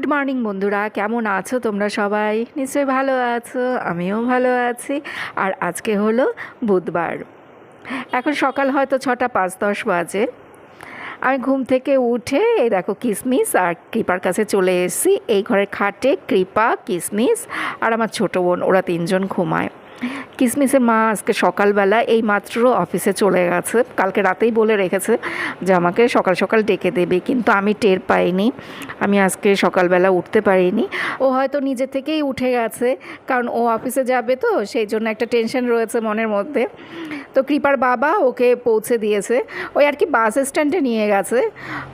Good morning বন্ধুরা, কেমন আছো তোমরা সবাই? নিশ্চয়ই ভালো আছো, আমিও ভালো আছি। আর আজকে হলো বুধবার। এখন সকাল হয়তো ছটা পাঁচ দশ বাজে। আমি ঘুম থেকে উঠে, এই দেখো কিসমিস আর কৃপার কাছে চলে এসেছি। এই ঘরের খাটে কৃপা, কিসমিস আর আমার ছোটো বোন, ওরা তিনজন ঘুমায়। কিসমিসের মা আজকে সকালবেলা এই মাত্র অফিসে চলে গেছে। কালকে রাতেই বলে রেখেছে যে আমাকে সকাল সকাল ডেকে দেবে, কিন্তু আমি টের পাইনি। আমি আজকে সকালবেলা উঠতে পারিনি। ও হয়তো নিজে থেকেই উঠে গেছে, কারণ ও অফিসে যাবে তো, সেই জন্য একটা টেনশন রয়েছে মনের মধ্যে। তো কৃপার বাবা ওকে পৌঁছে দিয়েছে। ওই আর কি বাস স্ট্যান্ডে নিয়ে গেছে।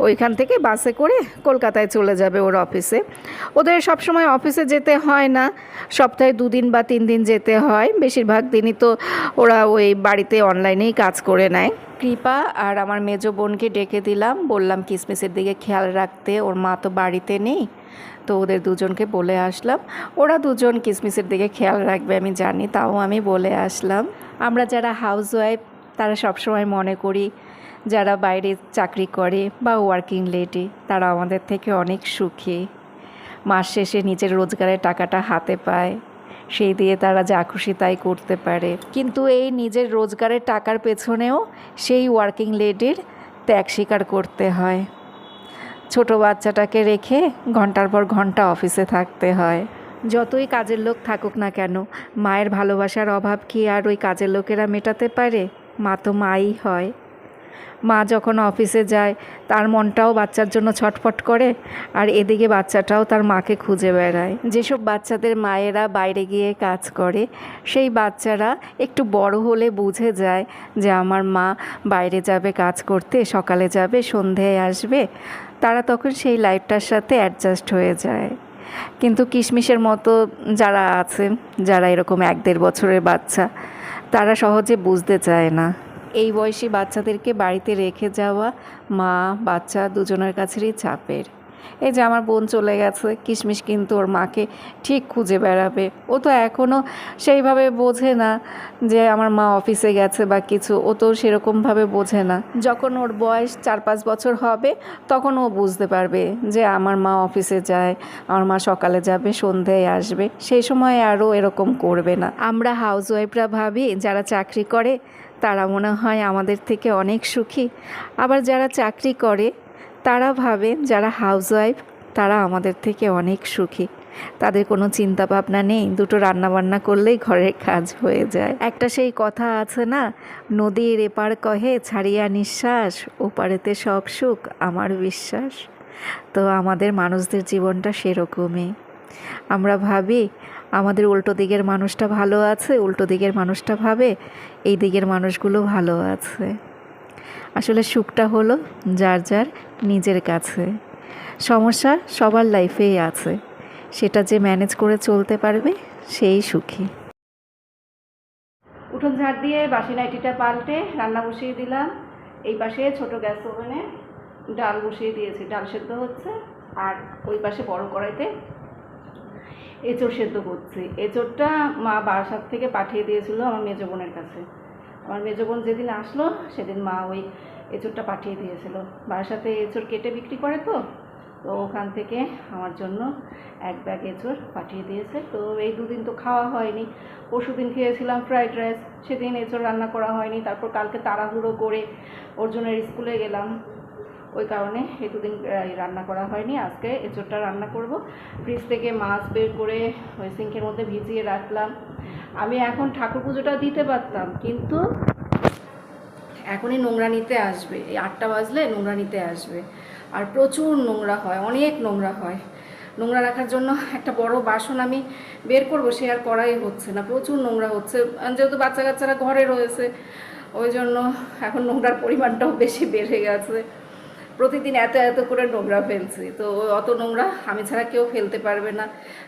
ওইখান থেকে বাসে করে কলকাতায় চলে যাবে ওর অফিসে। ওদের সবসময় অফিসে যেতে হয় না। সপ্তাহে দুদিন বা তিন দিন যেতে হয়। বেশিরভাগ দিনই তো ওরা ওই বাড়িতে অনলাইনেই কাজ করে নেয়। কৃপা আর আমার মেজো বোনকে ডেকে দিলাম। বললাম, কিসমিসের দিকে খেয়াল রাখতে, ওর মা তো বাড়িতে নেই। তো ওদের দুজনকে বলে আসলাম। ওরা দুজন কিসমিসের দিকে খেয়াল রাখবে, আমি জানি, তাও আমি বলে আসলাম। আমরা যারা হাউস ওয়াইফ তারা সবসময় মনে করি, যারা বাইরে চাকরি করে বা ওয়ার্কিং লেডি তারা আমাদের থেকে অনেক সুখী। মাস শেষে নিজের রোজগারের টাকাটা হাতে পায়। সেই দিয়ে তারা যা খুশি তাই করতে পারে। কিন্তু এই নিজের রোজগারের টাকার পেছনেও সেই ওয়ার্কিং লেডির ত্যাগ স্বীকার করতে হয়। ছোট বাচ্চাটাকে রেখে ঘণ্টার পর ঘণ্টা অফিসে থাকতে হয়। যতই কাজের লোক থাকুক না কেন, মায়ের ভালোবাসার অভাব কি আর ওই কাজের লোকেরা মেটাতে পারে? মা তো মাই হয়। মা যখন অফিসে যায়, তার মনটাও বাচ্চার জন্য ছটফট করে আর এদিকে বাচ্চাটাও তার মাকে খুঁজে বেড়ায়। যেসব বাচ্চাদের মায়েরা বাইরে গিয়ে কাজ করে, সেই বাচ্চারা একটু বড় হলে বুঝে যায় যে আমার মা বাইরে যাবে কাজ করতে, সকালে যাবে সন্ধেয় আসবে। তারা তখন সেই লাইফটার সাথে অ্যাডজাস্ট হয়ে যায়। কিন্তু কিশমিশের মতো যারা আছে, যারা এরকম এক দেড় বছরের বাচ্চা, তারা সহজে বুঝতে চায় না। এই বয়সী বাচ্চাদেরকে বাড়িতে রেখে যাওয়া মা, বাচ্চা দুজনের কাছেরই চাপের। এই যে আমার বোন চলে গেছে, কিশমিশ কিন্তু ওর মাকে ঠিক খুঁজে বেড়াবে। ও তো এখনও সেইভাবে বোঝে না যে আমার মা অফিসে গেছে বা কিছু। ও তো সেরকমভাবে বোঝে না। যখন ওর বয়স চার পাঁচ বছর হবে, তখন ও বুঝতে পারবে যে আমার মা অফিসে যায়, আমার মা সকালে যাবে, সন্ধ্যায় আসবে। সেই সময় আরও এরকম করবে না। আমরা হাউস ওয়াইফরা ভাবি, যারা চাকরি করে তারা মনে হয় আমাদের থেকে অনেক সুখী। আবার যারা চাকরি করে, তারা ভাবে যারা হাউস ওয়াইফ তারা আমাদের থেকে অনেক সুখী। তাদের কোনো চিন্তা ভাবনা নেই, দুটো রান্না বান্না করলেই ঘরের কাজ হয়ে যায়। একটা সেই কথা আছে না, নদীর এপার কহে, ছাড়িয়া নিঃশ্বাস, ওপারেতে সব সুখ, আমার বিশ্বাস। তো আমাদের মানুষদের জীবনটা সেরকমই। আমরা ভাবি, আমাদের উল্টো দিকের মানুষটা ভালো আছে, উল্টো দিকের মানুষটা ভাবে, এই দিকের মানুষগুলো ভালো আছে। আসলে সুখটা হলো যার যার নিজের কাছে। সমস্যা সবার লাইফেই আছে। সেটা যে ম্যানেজ করে চলতে পারবে, সেই সুখী। উঠোন ঝাড় দিয়ে বাসি নাইটিটা পাল্টে রান্না বসিয়ে দিলাম। এই পাশে ছোট গ্যাস ওভেনে ডাল বসিয়ে দিয়েছি, ডাল সেদ্ধ হচ্ছে। আর ওই পাশে বড় কড়াইতে এঁচড় সেদ্ধ করছি। এঁচড়টা মা বারাসাত থেকে পাঠিয়ে দিয়েছিল আমার মেজো বোনের কাছে। আমার মেজো বোন যেদিন আসলো, সেদিন মা ওই এঁচড়টা পাঠিয়ে দিয়েছিল। বারাসাতে এঁচড় কেটে বিক্রি করে তো তো ওখান থেকে আমার জন্য এক ব্যাগ এঁচড় পাঠিয়ে দিয়েছে। তো এই দুদিন তো খাওয়া হয়নি। পরশু দিন খেয়েছিলাম ফ্রাইড রাইস, সেদিন এঁচড় রান্না করা হয়নি। তারপর কালকে তাড়াহুড়ো করে অর্জুনের স্কুলে গেলাম। ওই কারণে এই রান্না করা হয়নি। আজকে এঁচোড়টা রান্না করব। ফ্রিজ থেকে মাছ বের করে ওই সিঙ্কের মধ্যে ভিজিয়ে রাখলাম। আমি এখন ঠাকুর পুজোটা দিতে পারতাম, কিন্তু এখনই নোংরা নিতে আসবে। এই আটটা বাজলে নোংরা নিতে আসবে। আর প্রচুর নোংরা হয়, অনেক নোংরা হয়। নোংরা রাখার জন্য একটা বড় বাসন আমি বের করব, সে আর করাই হচ্ছে না। প্রচুর নোংরা হচ্ছে। যেহেতু বাচ্চা কাচ্চারা ঘরে রয়েছে, ওই জন্য এখন নোংরার পরিমাণটাও বেশি বেড়ে গেছে। প্রতিদিন এত এত করে নোংরা ফেলছি। তো অত নোংরা আমি ছাড়া কেউ ফেলতে পারবে না।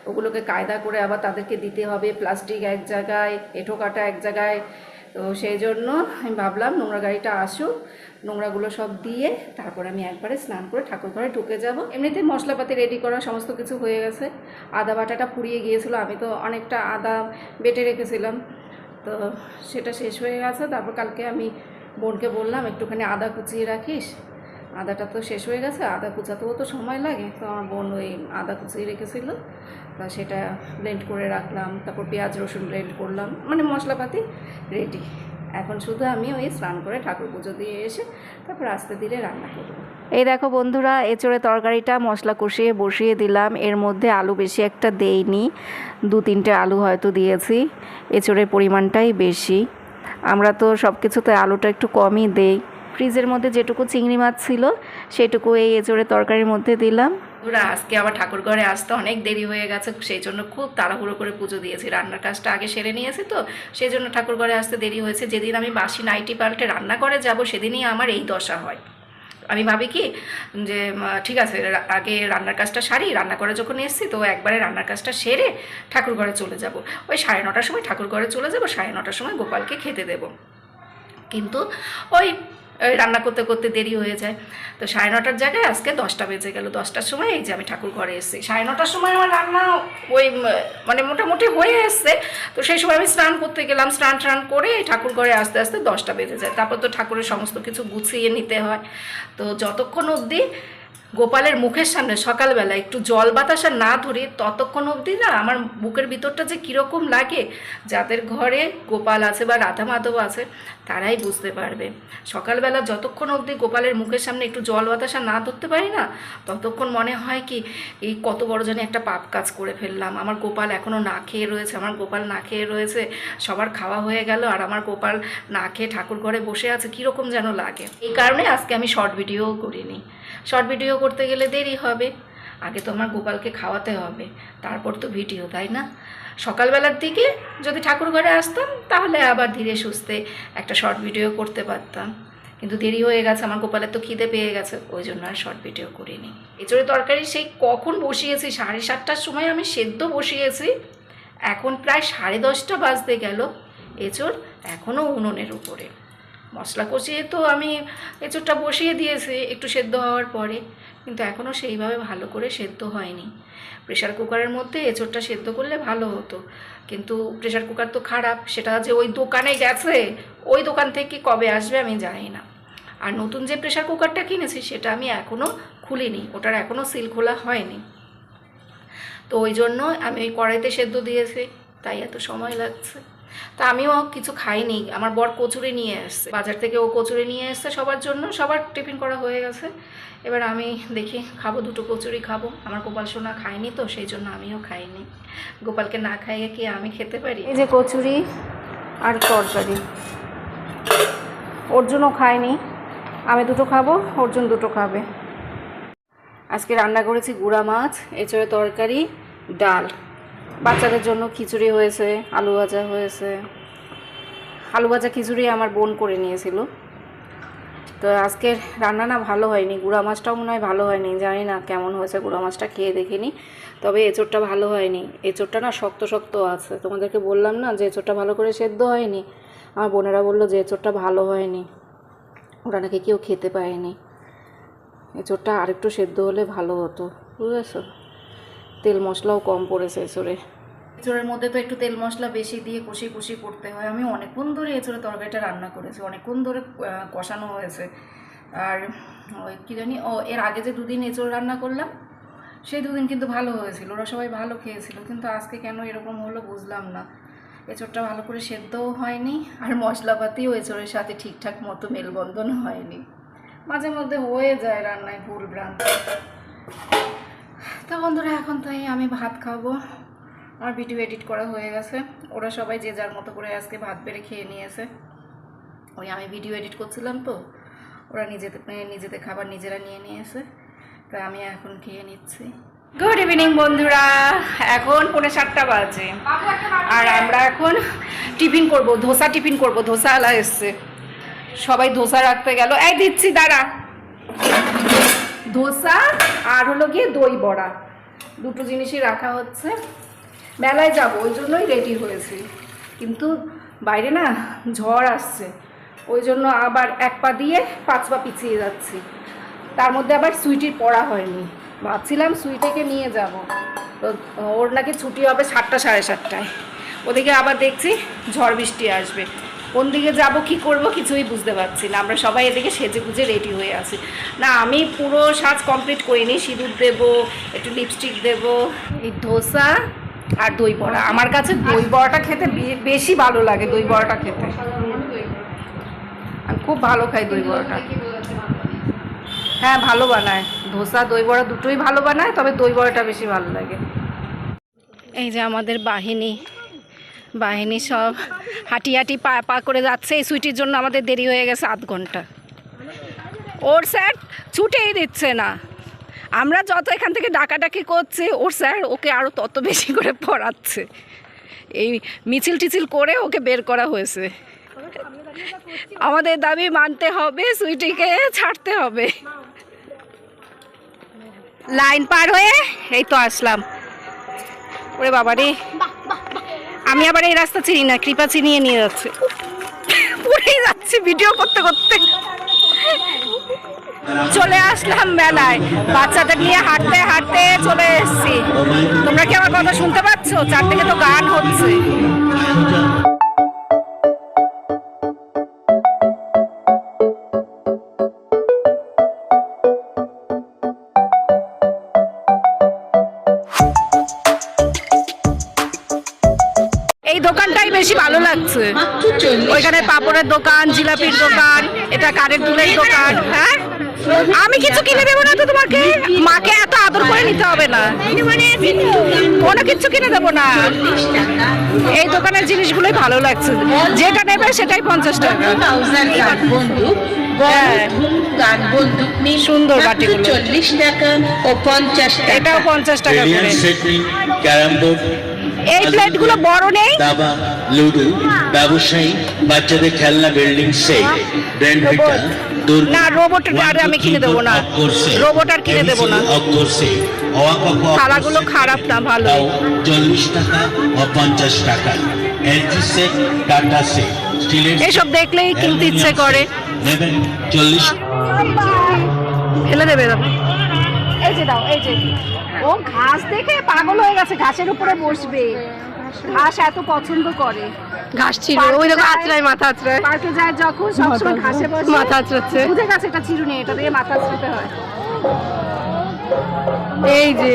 ওগুলোকে কায়দা করে আবার তাদেরকে দিতে হবে। প্লাস্টিক এক জায়গায়, এঁঠো কাটা এক জায়গায়। তো সেই জন্য আমি ভাবলাম, নোংরা গাড়িটা আসুক, নোংরাগুলো সব দিয়ে তারপর আমি একবারে স্নান করে ঠাকুর ঘরে ঢুকে যাব। এমনিতে মশলাপাতি রেডি করা সমস্ত কিছু হয়ে গেছে। আদা বাটাটা পুড়িয়ে গিয়েছিল, আমি তো অনেকটা আদা বেটে রেখেছিলাম। তো সেটা শেষ হয়ে গেছে। তারপর কালকে আমি বোনকে বললাম, একটুখানি আদা কুচিয়ে রাখিস। আদাটা তো শেষ হয়ে গেছে, আদা কুচাতেও তো সময় লাগে, তো আমার বোন ওই আদা কুচিয়ে রেখেছিল। তা সেটা ব্লেন্ড করে রাখলাম, তারপর পেঁয়াজ রসুন ব্লেন্ড করলাম মানে মশলাপাতি রেডি এখন শুধু আমি ওই স্নান করে ঠাকুর পুজো দিয়ে এসে তারপর আস্তে ধীরে রান্না করব। এই দেখো বন্ধুরা, এচড়ে তরকারিটা মশলা কষিয়ে বসিয়ে দিলাম। এর মধ্যে আলু বেশি একটা দেইনি, দু তিনটে আলু হয়তো দিয়েছি। এচড়ের পরিমাণটাই বেশি। আমরা তো সব কিছুতে আলুটা একটু কমই দেই। ফ্রিজের মধ্যে যেটুকু চিংড়ি মাছ ছিল, সেটুকু এই এচড়ে তরকারির মধ্যে দিলাম। ওরা আজকে আবার ঠাকুর ঘরে আসতে অনেক দেরি হয়ে গেছে, সেই জন্য খুব তাড়াহুড়ো করে পুজো দিয়েছি। রান্নার কাজটা আগে সেরে নিয়েছি তো, সেই জন্য ঠাকুর ঘরে আসতে দেরি হয়েছে। যেদিন আমি বাসি নাইটি পাল্টে রান্না করে যাব, সেদিনই আমার এই দশা হয়। আমি ভাবি কি, যে ঠিক আছে আগে রান্নার কাজটা সারি রান্না করে যখন এসেছি, তো একবারে রান্নার কাজটা সেরে ঠাকুর ঘরে চলে যাব। ওই সাড়ে নটার সময় ঠাকুর ঘরে চলে যাব, সাড়ে নটার সময় গোপালকে খেতে দেব। কিন্তু ওই ওই রান্না করতে করতে দেরি হয়ে যায়। তো সাড়ে নটার জায়গায় আজকে দশটা বেজে গেল। দশটার সময় এই যে আমি ঠাকুর ঘরে এসেছি। সাড়ে নটার সময় আমার রান্না ওই মানে মোটামুটি হয়ে এসছে। তো সেই সময় আমি স্নান করতে গেলাম। স্নান টান করে এই ঠাকুর ঘরে আস্তে আস্তে দশটা বেজে যায়। তারপর তো ঠাকুরের সমস্ত কিছু গুছিয়ে নিতে হয়। তো যতক্ষণ অবধি গোপালের মুখের সামনে সকালবেলা একটু জল বাতাসা না ধরি ততক্ষণ অবধি না আমার বুকের ভিতরটা যে কীরকম লাগে, যাদের ঘরে গোপাল আছে বা রাধা মাধব আছে তারাই বুঝতে পারবে। সকালবেলা যতক্ষণ অবধি গোপালের মুখের সামনে একটু জল বাতাসা না ধরতে পারি না, ততক্ষণ মনে হয় কি, এই কত বড় জানি একটা পাপ কাজ করে ফেললাম। আমার গোপাল এখনও না খেয়ে রয়েছে, আমার গোপাল না খেয়ে রয়েছে, সবার খাওয়া হয়ে গেল আর আমার গোপাল না খেয়ে ঠাকুর ঘরে বসে আছে, কীরকম যেন লাগে। এই কারণে আজকে আমি শর্ট ভিডিও করিনি। শর্ট ভিডিও করতে গেলে দেরি হবে। আগে তো আমার গোপালকে খাওয়াতে হবে, তারপর তো ভিডিও তাই না? সকালবেলার দিকে যদি ঠাকুর ঘরে আসতাম, তাহলে আবার ধীরে সুস্থে একটা শর্ট ভিডিও করতে পারতাম। কিন্তু দেরি হয়ে গেছে, আমার গোপালের তো খিদে পেয়ে গেছে, ওই জন্য আর শর্ট ভিডিও করিনি। এচড়ে তরকারি সেই কখন বসিয়েছি? সাড়ে সাতটার সময় আমি সেদ্ধ বসিয়েছি। এখন প্রায় সাড়ে দশটা বাজতে গেল। এচড় এখনও উনুনের উপরে। মশলা কষিয়ে তো আমি এঁচোড়টা বসিয়ে দিয়েছি একটু সেদ্ধ হওয়ার পরে, কিন্তু এখনও সেইভাবে ভালো করে সেদ্ধ হয়নি। প্রেশার কুকারের মধ্যে এঁচোড়টা সেদ্ধ করলে ভালো হতো, কিন্তু প্রেশার কুকার তো খারাপ, সেটা যে ওই দোকানে গেছে, ওই দোকান থেকে কবে আসবে আমি জানি না। আর নতুন যে প্রেশার কুকারটা কিনেছি, সেটা আমি এখনও খুলিনি, ওটার এখনও সিল খোলা হয়নি। তো ওই জন্য আমি ওই কড়াইতে সেদ্ধ দিয়েছি, তাই এত সময় লাগছে। তা আমিও কিছু খাইনি। আমার বর কচুরি নিয়ে এসছে বাজার থেকে ও কচুরি নিয়ে এসছে সবার জন্য। সবার টিফিন করা হয়ে গেছে। এবার আমি দেখি খাব, দুটো কচুরি খাব। আমার গোপাল সোনা খায়নি তো, সেই জন্য আমিও খাইনি। গোপালকে না খাইয়ে কি আমি খেতে পারি? এই যে কচুরি আর তরকারি। অর্জুনও খায়নি আমি দুটো খাব অর্জুন দুটো খাবে। আজকে রান্না করেছি গুঁড়া মাছ এছাড়া তরকারি, ডাল। বাচ্চাদের জন্য খিচুড়ি হয়েছে, আলু ভাজা হয়েছে। আলু ভাজা খিচুড়ি আমার বোন করে নিয়েছিল। তো আজকের রান্না না ভালো হয়নি, গুঁড়া মাছটাও মনে হয় ভালো হয়নি, জানি না কেমন হয়েছে, গুঁড়া মাছটা খেয়ে দেখিনি। তবে এঁচোড়টা ভালো হয়নি। এঁচোড়টা না শক্ত শক্ত আছে। তোমাদেরকে বললাম না যে এঁচোড়টা ভালো করে সেদ্ধ হয়নি? আমার বোনেরা বলল যে এঁচোড়টা ভালো হয়নি। ওরা নাকি কেউ খেতে পায়নি এঁচোড়টা আরেকটু সেদ্ধ হলে ভালো হতো, বুঝেছ? তেল মশলাও কম পড়েছে এঁচোড়ে। এঁচোড়ের মধ্যে তো একটু তেল মশলা বেশি দিয়ে কষি কষি করতে হয়। আমি অনেকক্ষণ ধরে এঁচোড়ে তরকারিটা রান্না করেছি, অনেকক্ষণ ধরে কষানো হয়েছে। আর ওই কী জানি, ও, এর আগে যে দুদিন এঁচোড় রান্না করলাম, সেই দুদিন কিন্তু ভালো হয়েছিল। ওরা সবাই ভালো খেয়েছিল, কিন্তু আজকে কেন এরকম হলো বুঝলাম না। এঁচোড়টা ভালো করে সেদ্ধও হয়নি, আর মশলাপাতিও এঁচোড়ের সাথে ঠিকঠাক মতো মেলবন্ধন হয়নি। মাঝে মধ্যে হয়ে যায় রান্নায় ভুল ভ্রান্তি। তো বন্ধুরা, এখন তাই আমি ভাত খাব। আমার ভিডিও এডিট করা হয়ে গেছে। ওরা সবাই যে যার মতো করে আজকে ভাত বেড়ে খেয়ে নিয়েছে। ওই আমি ভিডিও এডিট করছিলাম তো। ওরা নিজেদের নিজেদের খাবার নিজেরা নিয়ে নিয়েছে। তাই আমি এখন খেয়ে নিচ্ছি। গুড ইভিনিং বন্ধুরা। এখন পৌনে সাতটা বাজে। আর আমরা এখন টিফিন করব, ধোসা টিফিন করব। ধোসা আলা এসছে। সবাই ধোসা রাখতে গেল। এই দিচ্ছি, দাঁড়া। ধোসা আর হলো গিয়ে দই বড়া। দুটো জিনিসই রাখা হচ্ছে। মেলায় যাব, ওই জন্যই রেডি হয়েছি। কিন্তু বাইরে না ঝড় আসছে। ওই জন্য আবার এক পা দিয়ে পাঁচ পা পিছিয়ে যাচ্ছি। তার মধ্যে আবার সুইটির পড়া হয়নি। ভাবছিলাম সুইটিকে নিয়ে যাব। তো ওর নাকি ছুটি হবে সাতটা সাড়ে সাতটায়। ওদিকে আবার দেখছি ঝড় বৃষ্টি আসবে। কোন দিকে যাব, কি করব কিছুই বুঝতে পারছি না। আমরা সবাই এদিকে সেজে গুজে রেডি হয়ে আছি। না, আমি পুরো সাজ কমপ্লিট করিনি। সিঁদুর দেব, একটু লিপস্টিক দেব। এই ধোসা আর দই বড়া। আমার কাছে দই বড়াটা খেতে বেশি ভালো লাগে দই বড়াটা খেতে। আমি খুব ভালো খাই দই বড়াটা। হ্যাঁ ভালো বানায়। ধোসা, দই বড়া দুটোই ভালো বানায়, তবে দই বড়াটা বেশি ভালো লাগে। এই যে আমাদের বাহিনী। বাহিনী সব হাঁটি হাঁটি পা পা করে যাচ্ছে। এই সুইটির জন্য আমাদের দেরি হয়ে গেছে আধ ঘণ্টা। ওর স্যার ছুটেই দিচ্ছে না। আমরা যত এখান থেকে ডাকাডাকি করছি, ওর স্যার ওকে আরও তত বেশি করে পড়াচ্ছে। এই মিছিল টিছিল করে ওকে বের করা হয়েছে। আমাদের দাবি মানতে হবে, সুইটিকে ছাড়তে হবে। লাইন পার হয়ে এই তো আসলাম। ওরে বাবা রে আমি আবার এই রাস্তা চিনি না, কৃপা চিনিয়ে নিয়ে যাচ্ছে। পুরেই যাচ্ছি ভিডিও করতে করতে। চলে আসলাম মেলায়। বাচ্চাদের নিয়ে হাঁটতে হাঁটতে চলে এসেছি। তোমরা কি আমার কথা শুনতে পাচ্ছ? চারদিকে তো গান হচ্ছে। দোকানটাই বেশি ভালো লাগছে। ওইখানে পাপড়ের দোকান জিলাপির দোকান এটা কারের দুলের দোকান হ্যাঁ? আমি কিছু কিনে দেবো না তো তোমাকে? মাকে এত আদর করে নিতে হবে না। কোনো কিছু কিনে দেবো না। এই দোকানের জিনিসগুলোই ভালো লাগছে। যেটা নেবে সেটাই পঞ্চাশ টাকা। হ্যাঁ। সুন্দর বাটিগুলো। চল্লিশ টাকা ও পঞ্চাশ টাকা। এটাও পঞ্চাশ টাকা করে। ক্যারাম বোর্ড এই প্লেটগুলো বড় নেই? দাবা লুডো ব্যবসায়ী বাচ্চাদের খেলনা বিল্ডিং ব্র্যান্ড ভিটা না, রোবট আর আমি কিনে দেবো না। রোবট আর কিনে দেবো না। থালাগুলো খারাপ না ভালো চল্লিশ টাকা ও পঞ্চাশ টাকা। এলজি সেট টাটা সেট এসব দেখলেই কিনতে ইচ্ছে করে। নেবেন চল্লিশ ফেলে দেবে যে দাও এই যে। ও ঘাস দেখে পাগল হয়ে গেছে ঘাসের উপরে বসবে। ঘাস এত পছন্দ করে। ঘাস ছিল ওই দেখো আচড়ায় মাথা আছড়ায় পার্কে যায় যখন সবসময় ঘাসে বসে। মাথা আছড়াচ্ছে বুঝে গেছে এটা চিরুনি এটা দিয়ে মাথা আছড়াতে হয়। এই যে।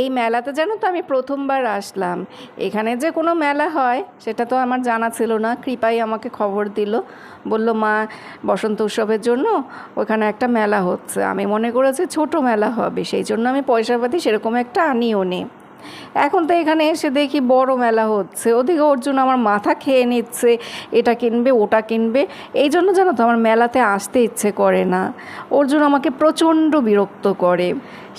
এই মেলাতে জানো তো আমি প্রথমবার আসলাম। এখানে যে কোনো মেলা হয়, সেটা তো আমার জানা ছিল না। কৃপাই আমাকে খবর দিল। বলল, মা, বসন্ত উৎসবের জন্য ওখানে একটা মেলা হচ্ছে। আমি মনে করেছি ছোট মেলা হবে, সেই জন্য আমি পয়সাপাতি সেরকম একটা আনিও নি এখন তো এখানে এসে দেখি বড় মেলা হচ্ছে। ওদিকে ওর জন্য আমার মাথা খেয়ে নিচ্ছে, এটা কিনবে, ওটা কিনবে। এই জন্য জানো তো আমার মেলাতে আসতে ইচ্ছে করে না। ওর জন্য আমাকে প্রচণ্ড বিরক্ত করে।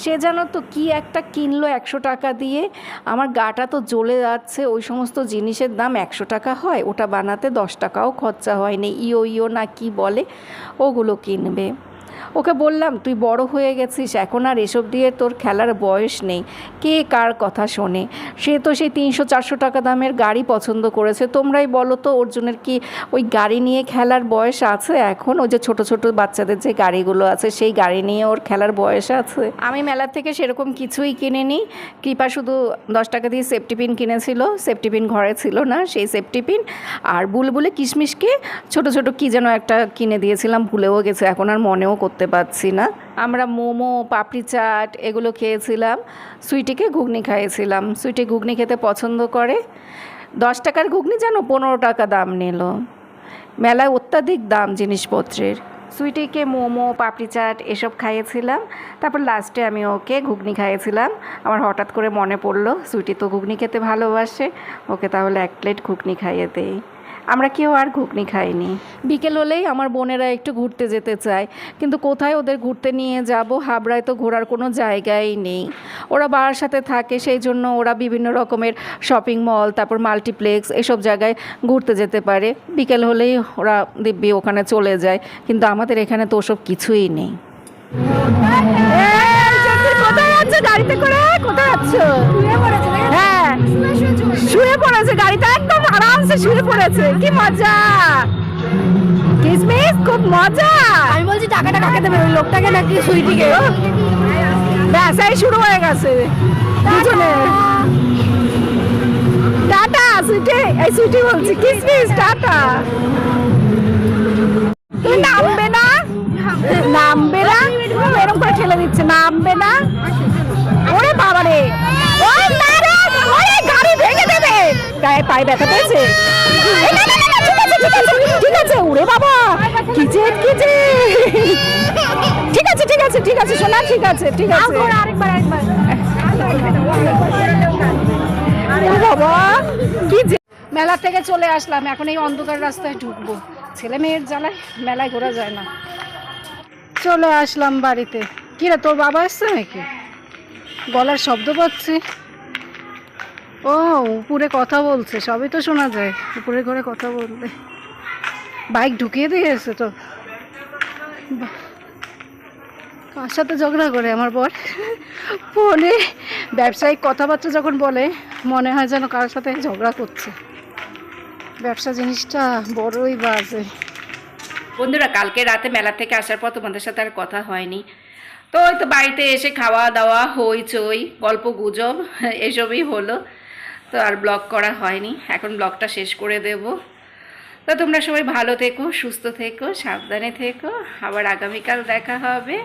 সে জানো তো কি একটা কিনলো একশো টাকা দিয়ে। আমার গাটা তো জ্বলে যাচ্ছে, ওই সমস্ত জিনিসের দাম একশো টাকা হয়, ওটা বানাতে দশ টাকাও খরচা হয়নি। ইও ইও না কি বলে, ওগুলো কিনবে। ওকে বললাম, তুই বড় হয়ে গেছিস, এখন আর এসব দিয়ে তোর খেলার বয়স নেই। কে কার কথা শোনে? সে তো সেই তিনশো চারশো টাকা দামের গাড়ি পছন্দ করেছে। তোমরাই বলো তো অর্জুনের কি ওই গাড়ি নিয়ে খেলার বয়স আছে এখন? ওই যে ছোট ছোট বাচ্চাদের যে গাড়িগুলো আছে, সেই গাড়ি নিয়ে ওর খেলার বয়স আছে? আমি মেলার থেকে সেরকম কিছুই কিনিনি। কৃপা শুধু দশ টাকা দিয়ে সেফটি পিন কিনেছিল। সেফটি পিন ঘরে ছিল না সেই সেফটি পিন আর বুলবুলে কিশমিশকে ছোট ছোট কি যেন একটা কিনে দিয়েছিলাম, ভুলেও গেছে। এখন আর মনেও করতে পারছি না। আমরা মোমো, পাপড়ি চাট এগুলো খেয়েছিলাম। সুইটিকে ঘুগনি খাইয়েছিলাম। সুইটি ঘুগনি খেতে পছন্দ করে। দশ টাকার ঘুগনি যেন পনেরো টাকা দাম নিল। মেলায় অত্যাধিক দাম জিনিসপত্রের। সুইটিকে মোমো, পাপড়ি চাট এসব খাইয়েছিলাম। তারপর লাস্টে আমি ওকে ঘুগনি খাইয়েছিলাম। আমার হঠাৎ করে মনে পড়ল, সুইটি তো ঘুগনি খেতে ভালোবাসে। ওকে তাহলে এক প্লেট ঘুগনি খাইয়ে দেই। আমরা কেউ আর ঘুগনি খাইনি। বিকেল হলেই আমার বোনেরা একটু ঘুরতে যেতে চায় কিন্তু কোথায় ওদের ঘুরতে নিয়ে যাব হাবড়ায় তো ঘোরার কোনো জায়গাই নেই। ওরা বাবার সাথে থাকে সেই জন্য ওরা বিভিন্ন রকমের শপিং মল তারপর মাল্টিপ্লেক্স এসব জায়গায় ঘুরতে যেতে পারে। বিকেল হলেই ওরা দিব্যি ওখানে চলে যায় কিন্তু আমাদের এখানে তো ওসব কিছুই নেই। কোথায় যাচ্ছে? গাড়িতে করে কোথায় যাচ্ছ? হ্যাঁ শুয়ে পড়েছে গাড়িটা একদম আরামসে শুয়ে পড়েছে। কি মজা। কিসমিস খুব মজা। আমি বলছি টাকাটা কাকে দেবে ওই লোকটাকে নাকি সুইটিকে? ব্যাস এই শুরু হয়ে গেছে। দুজনে। টাটা সুইটি এই সুইটি বলছি। কিসমিস টাটা। তুমি নামবে না? নামবে না? এরকম করে ঠেলে দিচ্ছে নামবে না? পায়ে ব্যথা পেয়েছে? ঠিক আছে ওরে বাবা কিচেন কিচেন ঠিক আছে ঠিক আছে ঠিক আছে শোনা ঠিক আছে ঠিক আছে। আরেকবার আরেকবার। বাবা কি মেলা থেকে চলে আসলাম এখন এই অন্ধকার রাস্তায় ঢুকবো। ছেলে মেয়ের জ্বালায় মেলায় ঘোরা যায় না। চলে আসলাম বাড়িতে। কি রে তোর বাবা এসছে নাকি? গলার শব্দ পাচ্ছি। ও, উপরে কথা বলছে, সবই তো শোনা যায়। উপরে ঘরে কথা বললে। বাইক ঢুকিয়ে দিয়েছে তো। কার সাথে ঝগড়া করে আমার বর? ফোনে ব্যবসায়িক কথাবার্তা যখন বলে, মনে হয় যেন কার সাথে ঝগড়া করছে। ব্যবসা জিনিসটা বড়ই বাজে। বন্ধুরা, কালকে রাতে মেলা থেকে আসার পর তোমাদের সাথে আর কথা হয়নি। তো ওই তো বাড়িতে এসে খাওয়া দাওয়া হইচই গল্প গুজব, এসবই হলো। তো আর ব্লগ করা হয়নি। এখন ব্লগটা শেষ করে দেব। তো তোমরা সবাই ভালো থেকো, সুস্থ থেকো, সাবধানে থেকো। আবার আগামীকাল দেখা হবে।